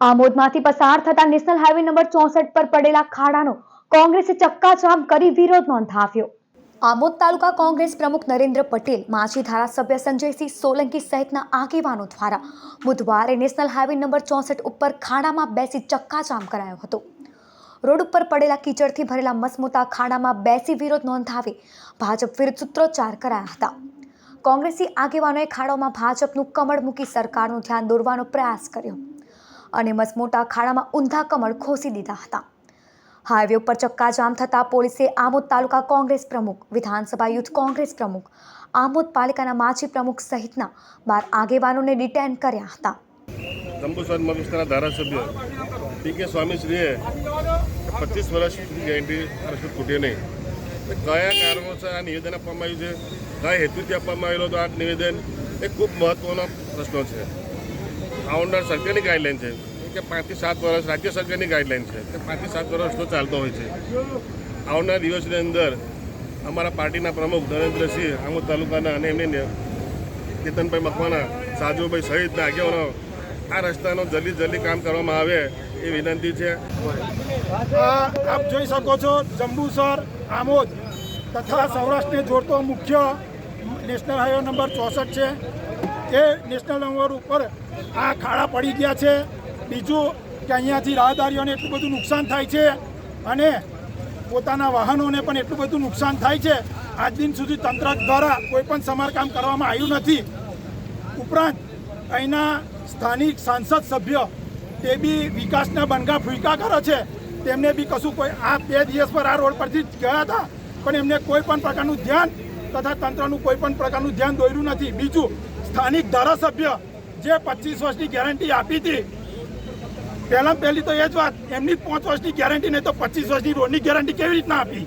આમોદમાંથી પસાર થતા national highway number ચોસઠ પર પડેલા ખાડાનો કોંગ્રેસે ચક્કાજામ કરી વિરોધ નોંધાવ્યો. આમોદ તાલુકા કોંગ્રેસ પ્રમુખ નરેન્દ્ર પટેલ, માજી ધારાસભ્ય સંજયસિંહ સોલંકી સહિતના આગેવાનો દ્વારા બુધવારે નેશનલ હાઈવે નંબર ચોસઠ ઉપર ખાડામાં બેસી ચક્કાજામ કરાયો હતો. રોડ ઉપર પડેલા કીચડથી ભરેલા મસમોટા ખાડામાં બેસી વિરોધ નોંધાવી ભાજપ વિરુદ્ધ સૂત્રોચ્ચાર કરાયા હતા. કોંગ્રેસી આગેવાનોએ ખાડોમાં ભાજપનું કમળ મૂકી સરકારનું ધ્યાન દોરવાનો પ્રયાસ કર્યો. અને મસમોટા ખાડામાં ઊંધા કમળ ખોસી દીધા હતા. હાઈવે ઉપર ચક્કાજામ થતાં પોલીસે આમોદ તાલુકા કોંગ્રેસ પ્રમુખ, વિધાનસભા યુથ કોંગ્રેસ પ્રમુખ, આમોદ પાલિકાના માજી પ્રમુખ સહિતના બાર આગેવાનોને ડિટેન કર્યા હતા. જંબુસર વિસ્તારના ધારાસભ્ય પી કે સ્વામીશ્રીએ પચીસ વર્ષ ગેરંટી રસદ ખૂટી નહીં. કયા કારણોસર આ નિવેદન આપવામાં આવ્યું છે? કયા હેતુથી આપવામાં આવેલો તો આ નિવેદન? એ ખૂબ મહત્ત્વનો પ્રશ્ન છે. આવનાર સરકારની ગાઈડલાઈન છે. કે પાંચથી સાત વર્ષ રાજ્ય સરકારની ગાઈડલાઈન છે. કે પાંચથી સાત વર્ષ તો ચાલતો હોય છે. આવનાર દિવસની અંદર અમારા પાર્ટીના પ્રમુખ નરેન્દ્રસિંહ આમોદ તાલુકાના અને એમની કેતનભાઈ મકવાના સાજુભાઈ સહિતના આગેવાનો આ રસ્તાનો જલ્દી જલ્દી કામ કરવામાં આવે એ વિનંતી છે. આપ જોઈ શકો છો, જંબુસર, આમોદ તથા સૌરાષ્ટ્રને જોડતો મુખ્ય નેશનલ હાઈવે નંબર ચોસઠ છે. એ નેશનલ નંબર ઉપર આ ખાડા પડી ગયા છે. બીજું કે અહીંયાથી રાહદારીઓને એટલું બધું નુકસાન થાય છે અને પોતાના વાહનોને પણ એટલું બધું નુકસાન થાય છે. આજ દિન સુધી તંત્ર દ્વારા કોઈ પણ સમારકામ કરવામાં આવ્યું નથી. ઉપરાંત અહીંના સ્થાનિક સાંસદ સભ્ય તે બી વિકાસના બનગા ફૂંકા કરે છે. તેમને બી કશું કોઈ આ બે દિવસ પર આ રોડ પરથી ગયા હતા. પણ એમને કોઈ પણ પ્રકારનું ધ્યાન તથા તંત્રનું કોઈ પણ પ્રકારનું ધ્યાન દોર્યું નથી. બીજું સ્થાનિક ધારાસભ્ય જે પચીસ વર્ષની ગેરંટી આપી હતી. પહેલાં પહેલી તો એ જ વાત, એમની પાંચ વર્ષની ગેરંટી નહીં તો પચીસ વર્ષની રોડની ગેરંટી કેવી રીતના આપી?